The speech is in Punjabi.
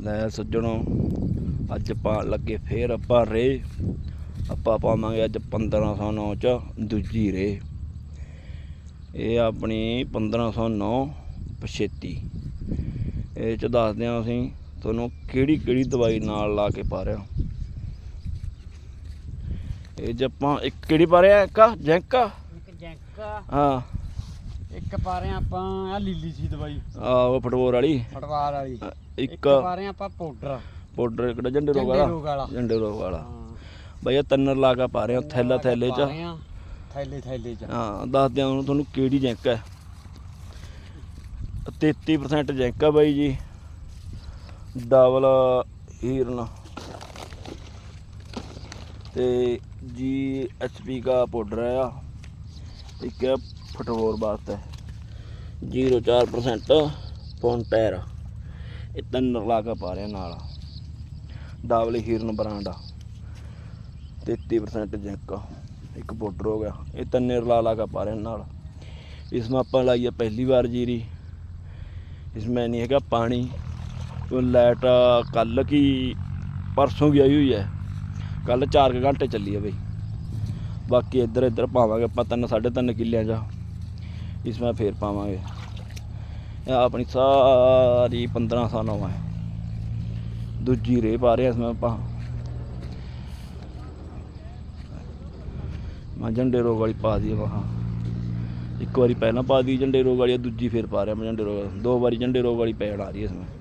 ਲੈ ਸੱਜਣੋ ਅੱਜ ਆਪਾਂ ਲੱਗੇ ਫੇਰ ਆਪਾਂ ਰੇ। ਆਪਾਂ ਪਾਵਾਂਗੇ ਅੱਜ 1509 ਚ ਦੂਜੀ ਰੇ। ਇਹ ਆਪਣੀ 1509 ਪਛੇਤੀ। ਇਹ ਚ ਦੱਸਦੇ ਹਾਂ ਅਸੀਂ ਤੁਹਾਨੂੰ ਕਿਹੜੀ ਕਿਹੜੀ ਦਵਾਈ ਨਾਲ ਲਾ ਕੇ ਪਾ ਰਹੇ ਇਹ ਚ ਆਪਾਂ ਇੱਕ ਕਿਹੜੀ ਪਾ ਰਹੇ ਆ? ਇੱਕ ਜੈਂਕ? ਇੱਕ ਜੈਂਕ। ਹਾਂ। ਇੱਕ ਪਾ ਰਹੇ ਆਪਾਂ ਆ ਲੀਲੀ ਸੀ ਦਵਾਈ। ਆ ਉਹ ਫਟਵੋਰ ਵਾਲੀ। ਫਟਵਾਰ ਵਾਲੀ। ਇੱਕ ਪਾ ਰਹੇ ਆਪਾਂ ਪਾਊਡਰ। ਪਾਊਡਰ ਇੱਕ ਝੰਡੇ ਰੋਗ ਵਾਲਾ। ਰੋਗ ਵਾਲਾ। ਰੋਗ ਵਾਲਾ। ਬਈ ਇਹ ਤਿੰਨ ਲਾ ਕੇ ਪਾ ਰਹੇ ਹਾਂ ਥੈਲਾ ਥੈਲੇ ਚ। ਥੈਲੇ ਥੈਲੇ ਚ। ਹਾਂ ਦੱਸਦੇ ਹਾਂ ਤੁਹਾਨੂੰ ਕਿਹੜੀ ਜੈਂਕ ਹੈ। 33% ਜੈਂਕ ਹੈ ਬਾਈ ਜੀ। ਡਬਲ ਹੀਰਨ। ਤੇ ਜੀ ਐਚਪੀ ਦਾ ਪਾਊਡਰ ਆ। ਇੱਕ ਹੈ ਫਟਵੋਰ ਵਾਸਤੇ 0.4% ਫੋਨਟੈਰ ਇਹ ਤਿੰਨ ਲਾ ਕੇ ਪਾ ਰਿਹਾ ਨਾਲ। ਡਾਵਲੀ ਹੀਰਨ ਬ੍ਰਾਂਡ। ਆ 33% ਜਿੰਕ। ਇੱਕ ਪਾਊਡਰ ਹੋ ਗਿਆ। ਇਹ ਤਿੰਨੇ ਰਲਾ ਲਾ ਕੇ ਪਾ ਰਹੇ ਨਾਲ। ਇਸ ਨੂੰ ਆਪਾਂ ਲਾਈਏ ਪਹਿਲੀ ਵਾਰ ਜੀਰੀ। ਇਸ ਮੈਂ ਨਹੀਂ ਹੈਗਾ ਪਾਣੀ। ਉਹ ਲਾਈਟ ਕੱਲ ਕੀ ਪਰਸੋਂ ਗਈ ਹੋਈ ਹੈ। ਕੱਲ 4 ਘੰਟੇ ਚੱਲੀ ਆ ਬਈ। ਬਾਕੀ ਇੱਧਰ ਇੱਧਰ ਪਾਵਾਂਗੇ ਆਪਾਂ ਤਿੰਨ, ਸਾਢੇ ਤਿੰਨ ਕਿੱਲਿਆਂ ਚ। ਇਸ ਵਿੱਚ ਫੇਰ ਪਾਵਾਂਗੇ। ਇਹ ਆਪਣੀ ਸਾਰੀ 1509 ਹੈ ਦੂਜੀ ਰੇ ਪਾ ਰਹੇ ਹਾਂ ਇਸ ਵਿੱਚ ਆਪਾਂ। ਮੈਂ ਜੰਡੇ ਰੋਗ ਵਾਲੀ ਪਾ ਦੀ ਮਹਾ ਇੱਕ ਵਾਰੀ ਪਹਿਲਾਂ ਪਾ ਦੀ ਜੰਡੇ ਰੋਗ ਵਾਲੀ, ਦੂਜੀ ਫੇਰ ਪਾ ਰਿਹਾ ਮੈਂ ਝੰਡੇ ਰੋਗ ਦੋ ਵਾਰੀ ਝੰਡੇ ਰੋਗ ਵਾਲੀ ਪੈਣ ਆ ਰਹੀ ਹੈ ਇਸ ਵਿੱਚ